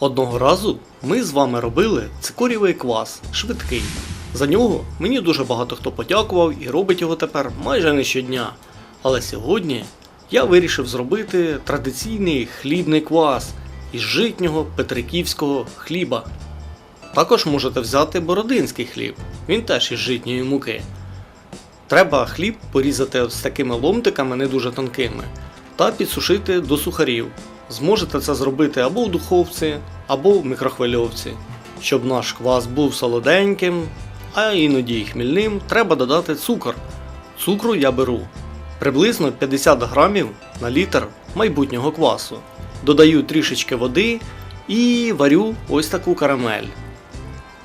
Одного разу ми з вами робили цикорівий квас, швидкий. За нього мені дуже багато хто подякував і робить його тепер майже не щодня. Але сьогодні я вирішив зробити традиційний хлібний квас із житнього петриківського хліба. Також можете взяти бородинський хліб, він теж із житньої муки. Треба хліб порізати з такими ломтиками не дуже тонкими та підсушити до сухарів. Зможете це зробити або в духовці, або в мікрохвильовці. Щоб наш квас був солоденьким, а іноді й хмільним, треба додати цукор. Цукру я беру приблизно 50 грамів на літр майбутнього квасу. Додаю трішечки води і варю ось таку карамель.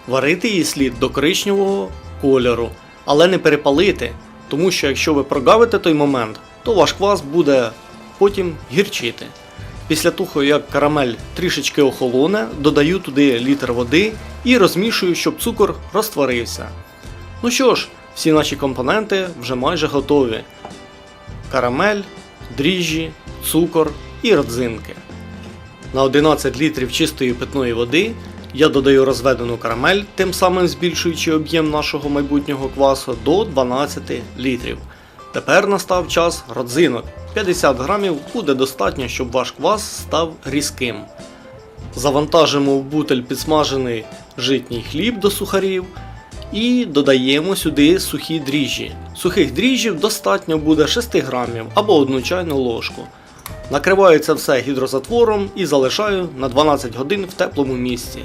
Варити її слід до коричневого кольору, але не перепалити, тому що якщо ви прогавите той момент, то ваш квас буде потім гірчити. Після того, як карамель трішечки охолоне, додаю туди літр води і розмішую, щоб цукор розтворився. Ну що ж, всі наші компоненти вже майже готові: карамель, дріжджі, цукор і родзинки. На 11 літрів чистої питної води я додаю розведену карамель, тим самим збільшуючи об'єм нашого майбутнього квасу до 12 літрів. Тепер настав час родзинок. 50 грамів буде достатньо, щоб ваш квас став різким. Завантажимо в бутель підсмажений житній хліб до сухарів і додаємо сюди сухі дріжджі. Сухих дріжджів достатньо буде 6 грамів або 1 чайну ложку. Накриваю це все гідрозатвором і залишаю на 12 годин в теплому місці.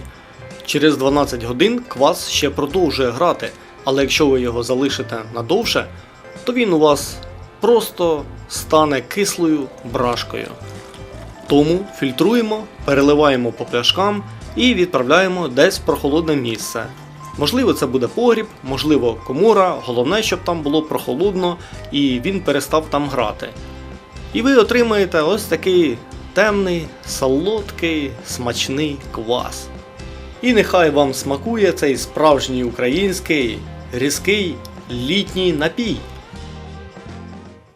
Через 12 годин квас ще продовжує грати, але якщо ви його залишите надовше, то він у вас просто стане кислою брашкою. Тому фільтруємо, переливаємо по пляшкам і відправляємо десь в прохолодне місце. Можливо, це буде погріб, можливо, комора, головне, щоб там було прохолодно і він перестав там грати. І ви отримаєте ось такий темний, солодкий, смачний квас. І нехай вам смакує цей справжній український різкий літній напій.